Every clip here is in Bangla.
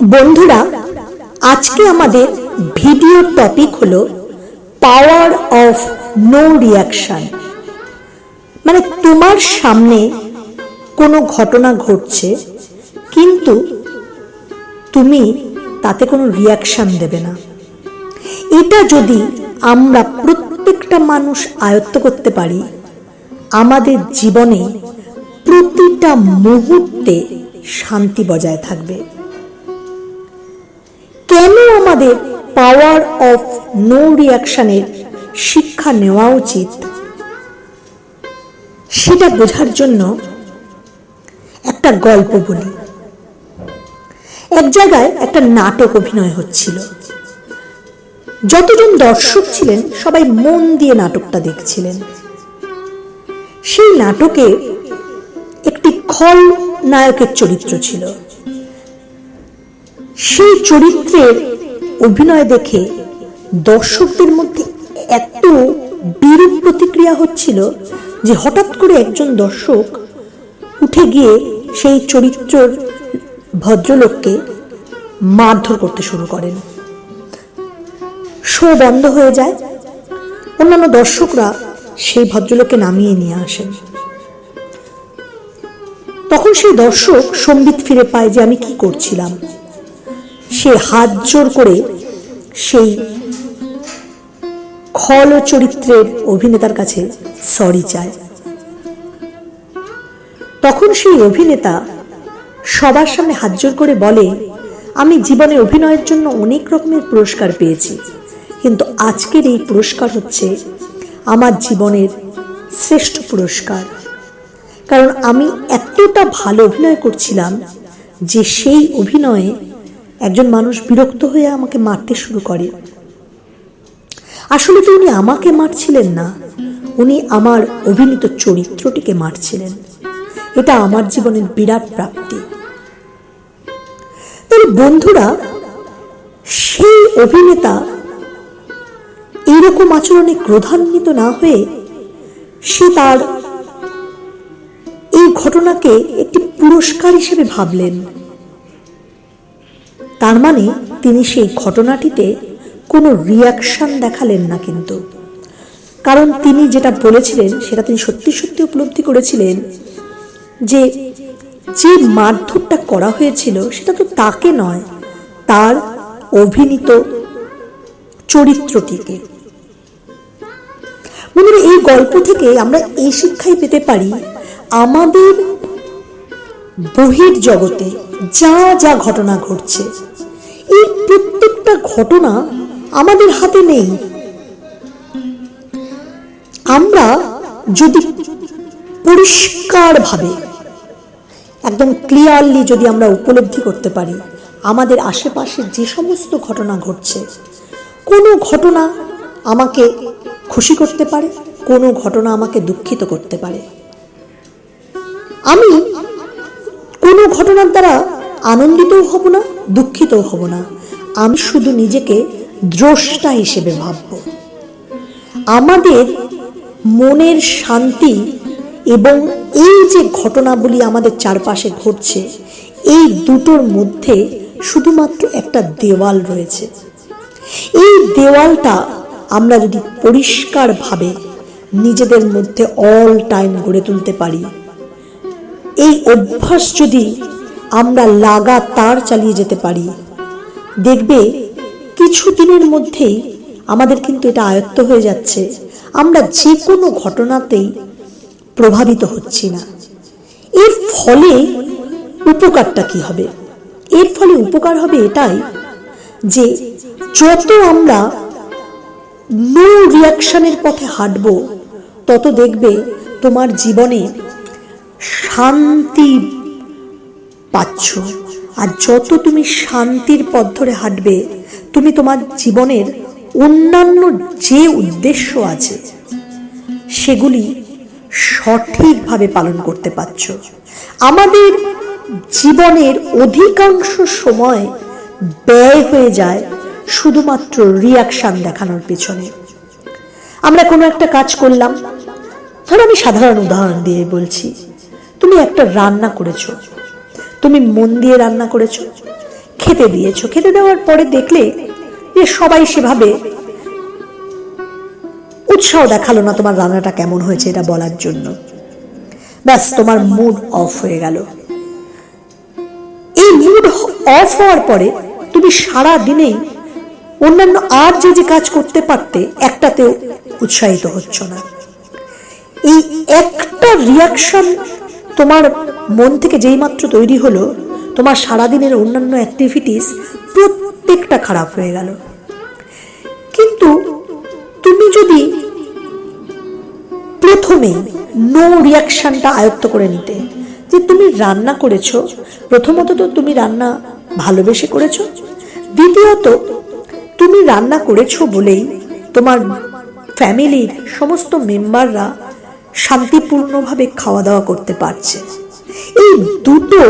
বন্ধুরা, আজকে আমাদের ভিডিও টপিক হলো পাওয়ার অফ নো রিয়াকশন মানে তোমার সামনে কোনো ঘটনা ঘটছে, কিন্তু তুমি তাতে কোনো রিয়াকশন দেবে না। এটা যদি আমরা প্রত্যেকটা মানুষ আয়ত্ত করতে পারি, আমাদের জীবনে প্রতিটা মুহূর্তে শান্তি বজায় থাকবে। কেন আমাদের পাওয়ার অফ নো রিয়াকশনের শিক্ষা নেওয়া উচিত? সেটা বোঝার জন্য একটা গল্প বলি। এক জায়গায় একটা নাটক অভিনয় হচ্ছিল। যতজন দর্শক ছিলেন, সবাই মন দিয়ে নাটকটা দেখছিলেন। সেই নাটকে একটি খল নায়কের চরিত্র ছিল। সেই চরিত্রের অভিনয় দেখে দর্শকদের মধ্যে এত বিরূপ প্রতিক্রিয়া হচ্ছিল যে হঠাৎ করে একজন দর্শক উঠে গিয়ে সেই চরিত্রর ভদ্রলোককে মারধর করতে শুরু করেন। শো বন্ধ হয়ে যায়। অন্যান্য দর্শকরা সেই ভদ্রলোককে নামিয়ে নিয়ে আসেন। তখন সেই দর্শক সম্বিত ফিরে পায় যে আমি কি করছিলাম। সে হাত জোর করে সেই খল চরিত্রের অভিনেতার কাছে সরি চায়। তখন সেই অভিনেতা সবার সামনে হাত জোর করে বলে, আমি জীবনে অভিনয়ের জন্য অনেক রকমের পুরস্কার পেয়েছি, কিন্তু আজকের এই পুরস্কার হচ্ছে আমার জীবনের শ্রেষ্ঠ পুরস্কার। কারণ আমি এতটা ভালো অভিনয় করছিলাম যে সেই অভিনয়ে একজন মানুষ বিরক্ত হয়ে আমাকে মারতে শুরু করে। আসলে তো উনি আমাকে মারছিলেন না, উনি আমার অভিনীত চরিত্রটিকে মারছিলেন। এটা আমার জীবনের বিরাট প্রাপ্তি। তবে বন্ধুরা, সেই অভিনেতা এইরকম আচরণে ক্রোধান্বিত না হয়ে সে তার এই ঘটনাকে একটি পুরস্কার হিসেবে ভাবলেন। তার মানে তিনি সেই ঘটনাটিতে কোনো রিয়াকশন দেখালেন না কিন্তু। কারণ তিনি যেটা বলেছিলেন, সেটা তিনি সত্যি সত্যি উপলব্ধি করেছিলেন যে যে মারধরটা করা হয়েছিল, সেটা তো তাকে নয়, তার অভিনীত চরিত্রটিকে। বন্ধুরা, এই গল্প থেকে আমরা এই শিক্ষাই পেতে পারি, আমাদের বহির জগতে যা যা ঘটনা ঘটছে, এই প্রত্যেকটা ঘটনা আমাদের হাতে নেই। আমরা যদি পরিষ্কারভাবে, একদম ক্লিয়ারলি যদি আমরা উপলব্ধি করতে পারি, আমাদের আশেপাশে যে সমস্ত ঘটনা ঘটছে, কোনো ঘটনা আমাকে খুশি করতে পারে, কোনো ঘটনা আমাকে দুঃখিত করতে পারে। আমি ঘটনার দ্বারা আনন্দিতও হব না, দুঃখিতও হব না। আমি শুধু নিজেকে দ্রষ্টা হিসেবে ভাবব। আমাদের মনের শান্তি এবং এই যে ঘটনাগুলি আমাদের চারপাশে ঘটছে, এই দুটোর মধ্যে শুধুমাত্র একটা দেওয়াল রয়েছে। এই দেওয়ালটা আমরা যদি পরিষ্কারভাবে নিজেদের মধ্যে অল টাইম গড়ে তুলতে পারি এই অভ্যাস যদি আমরা লাগাতার চালিয়ে যেতে পারি, দেখবে কিছু দিনের মধ্যেই আমাদের কিন্তু এটা আয়ত্ত হয়ে যাচ্ছে। আমরা যে কোনো ঘটনাতেই প্রভাবিত হচ্ছি না। এর ফলে উপকারটা কি হবে? এর ফলে উপকার হবে এটাই যে যত আমরা নো রিয়াকশনের পথে হাঁটব, তত দেখবে তোমার জীবনে শান্তি পাচ্ছ। আর যত তুমি শান্তির পথ ধরে হাঁটবে, তুমি তোমার জীবনের অন্যান্য যে উদ্দেশ্য আছে, সেগুলি সঠিকভাবে পালন করতে পারছ। আমাদের জীবনের অধিকাংশ সময় ব্যয় হয়ে যায় শুধুমাত্র রিয়াকশান দেখানোর পেছনে। আমরা কোনো একটা কাজ করলাম। ধরো আমি সাধারণ উদাহরণ দিয়ে বলছি। তুমি একটা রান্না করেছ। তুমি মন দিয়ে রান্না করেছ। খেতে দিয়েছ। খেতে দেওয়ার পরে দেখলে যে সবাই সেভাবে উৎসাহ দেখাল না তোমার রান্নাটা কেমন হয়েছে এটা বলার জন্য। ব্যাস, তোমার মুড অফ হয়ে গেল। এই মুড অফ হওয়ার পরে তুমি সারা দিনেই অন্যান্য আর যে যে কাজ করতে পারতে, একটাতেও উৎসাহিত হচ্ছ না। এই একটা রিয়াকশন তোমার মন থেকে যেই মাত্র তৈরি হলো, তোমার সারাদিনের অন্যান্য অ্যাক্টিভিটিস প্রত্যেকটা খারাপ হয়ে গেল। কিন্তু তুমি যদি প্রথমে নো রিয়াকশনটা আয়ত্ত করে নিতে, যে তুমি রান্না করেছ, প্রথমত তো তুমি রান্না ভালোবেসে করেছ, দ্বিতীয়ত তুমি রান্না করেছ বলেই তোমার ফ্যামিলির সমস্ত মেম্বাররা শান্তিপূর্ণভাবে খাওয়া দাওয়া করতে পারছে। এই দুটো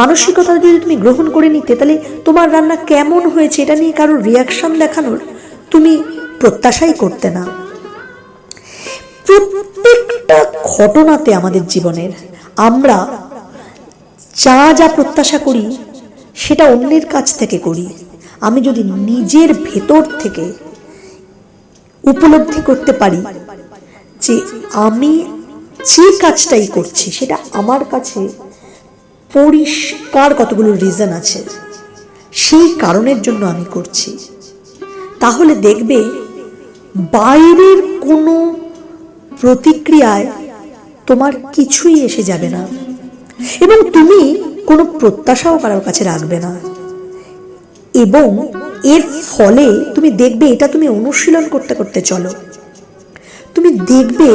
মানসিকতা যদি তুমি গ্রহণ করে নিতে, তাহলে তোমার রান্না কেমন হয়েছে এটা নিয়ে কারোর রিয়াকশন দেখানোর তুমি প্রত্যাশাই করতে না। প্রত্যেকটা ঘটনাতে আমাদের জীবনের আমরা যা যা প্রত্যাশা করি, সেটা অন্যের কাছ থেকে করি। আমি যদি নিজের ভেতর থেকে উপলব্ধি করতে পারি যে আমি যে কাজটাই করছি, সেটা আমার কাছে পরিষ্কার কতগুলো রিজন আছে, সেই কারণের জন্য আমি করছি। তাহলে দেখবে বাইরের কোনো প্রতিক্রিয়ায় তোমার কিছুই এসে যাবে না এবং তুমি কোনো প্রত্যাশাও কারোর কাছে রাখবে না। এবং এর ফলে তুমি দেখবে এটা তুমি অনুশীলন করতে করতে চলো। তুমি দেখবে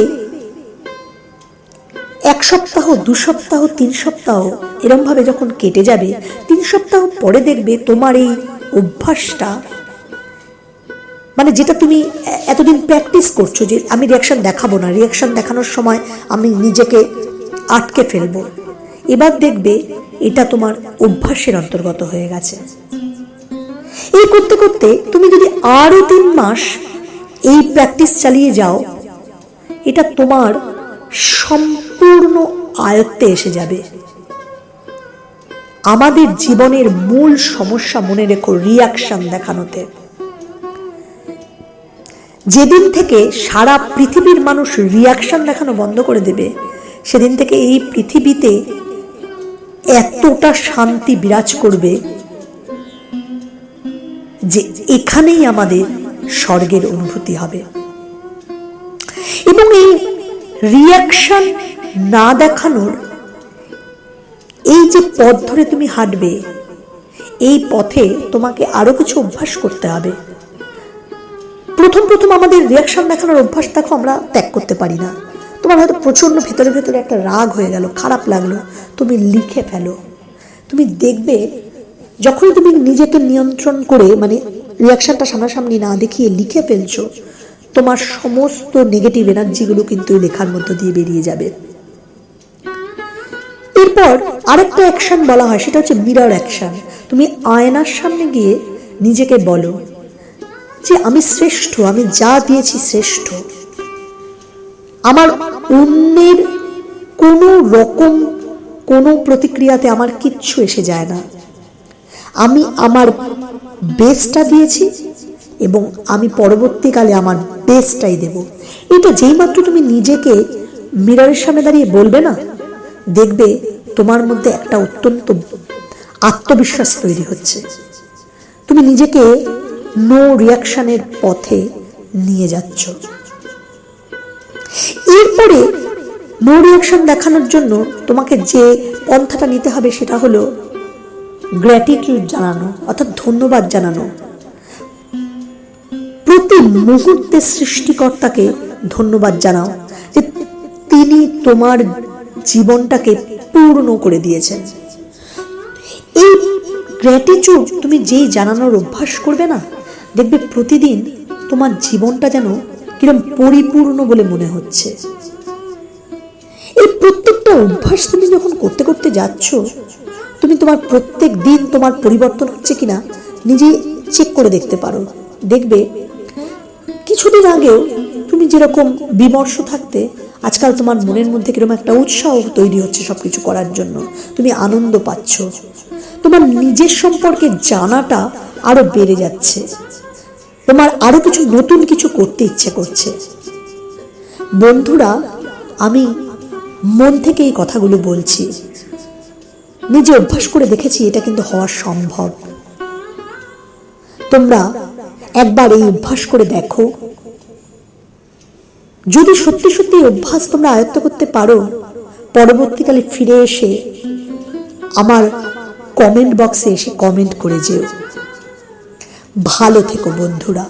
এক সপ্তাহ, দু সপ্তাহ, তিন সপ্তাহ এরমভাবে যখন কেটে যাবে, তিন সপ্তাহ পরে দেখবে তোমার এই অভ্যাসটা মানে যেটা তুমি এতদিন প্র্যাকটিস করছ যে আমি রিয়াকশন দেখাবো না রিয়াকশন দেখানোর সময় আমি নিজেকে আটকে ফেলব। এবার দেখবে এটা তোমার অভ্যাসের অন্তর্গত হয়ে গেছে। এই করতে করতে তুমি যদি আরও তিন মাস এই প্র্যাকটিস চালিয়ে যাও এটা তোমার সম্পূর্ণ আয়ত্তে এসে যাবে। আমাদের জীবনের মূল সমস্যা মনে রেখো রিয়াকশন দেখানোতে। যেদিন থেকে সারা পৃথিবীর মানুষ রিয়াকশন দেখানো বন্ধ করে দেবে, সেদিন থেকে এই পৃথিবীতে এতটা শান্তি বিরাজ করবে যে এখানেই আমাদের স্বর্গের অনুভূতি হবে। এবং এই রিয়াকশন না দেখানোর এই যে পথ ধরে তুমি হাঁটবে, এই পথে তোমাকে আরও কিছু অভ্যাস করতে হবে। প্রথম প্রথম আমাদের রিয়াকশন দেখানোর অভ্যাস দেখো আমরা ত্যাগ করতে পারি না। তোমার হয়তো প্রচণ্ড ভেতরে ভেতরে একটা রাগ হয়ে গেল, খারাপ লাগল, তুমি লিখে ফেলো। তুমি দেখবে যখনই তুমি নিজেকে নিয়ন্ত্রণ করে মানে রিয়াকশনটা সামনাসামনি না দেখিয়ে লিখে ফেলছো তোমার সমস্ত নেগেটিভ এনার্জিগুলো কিন্তু লেখার মধ্য দিয়ে বেরিয়ে যাবে। এরপর আরেকটা অ্যাকশন বলা হয়, সেটা হচ্ছে মিরর অ্যাকশন তুমি আয়নার সামনে গিয়ে নিজেকে বলো যে, আমি শ্রেষ্ঠ, আমি যা দিয়েছি শ্রেষ্ঠ। আমার অন্যের কোনো রকম, কোনো প্রতিক্রিয়াতে আমার কিচ্ছু এসে যায় না। আমি আমার বেস্টটা দিয়েছি এবং আমি পরবর্তীকালে আমার বেস্টটাই দেব। এটা যেই মাত্র তুমি নিজেকে মিররের সামনে দাঁড়িয়ে বলবে না, দেখবে তোমার মধ্যে একটা অত্যন্ত আত্মবিশ্বাস তৈরি হচ্ছে। তুমি নিজেকে নো রিয়াকশনের পথে নিয়ে যাচ্ছ। এরপরে নো রিয়াকশন দেখানোর জন্য তোমাকে যে পন্থাটা নিতে হবে সেটা হলো গ্র্যাটিটিউড জানানো, অর্থাৎ ধন্যবাদ জানানো। প্রতি মুহূর্তে সৃষ্টিকর্তাকে ধন্যবাদ জানাও যে তিনি তোমার জীবনটাকে পূর্ণ করে দিয়েছেন। এই গ্র্যাটিটিউড তুমি যেই জানানোর অভ্যাস করবে না, দেখবে প্রতিদিন তোমার জীবনটা যেন কিরম পরিপূর্ণ বলে মনে হচ্ছে। এই প্রত্যেকটা অভ্যাস তুমি যখন করতে করতে যাচ্ছ, তুমি তোমার প্রত্যেক দিন তোমার পরিবর্তন হচ্ছে কিনা নিজে চেক করে দেখতে পারো। দেখবে কিছুদিন আগেও তুমি যেরকম বিমর্ষ থাকতে, আজকাল তোমার মনের মধ্যে কীরকম একটা উৎসাহ তৈরি হচ্ছে সব কিছু করার জন্য। তুমি আনন্দ পাচ্ছ। তোমার নিজের সম্পর্কে জানাটা আরও বেড়ে যাচ্ছে। তোমার আরও কিছু নতুন কিছু করতে ইচ্ছে করছে। বন্ধুরা, আমি মন থেকে এই কথাগুলো বলছি। নিজে অভ্যাস করে দেখেছি এটা কিন্তু হওয়া সম্ভব। তোমরা একবার এই অভ্যাস করে দেখো। যদি সত্যি সত্যি অভ্যাস তোমরা আয়ত্ত করতে পারো, পরবর্তীকালে ফিরে এসে আমার কমেন্ট বক্সে এসে কমেন্ট করে যেও। ভালো থেকো বন্ধুরা।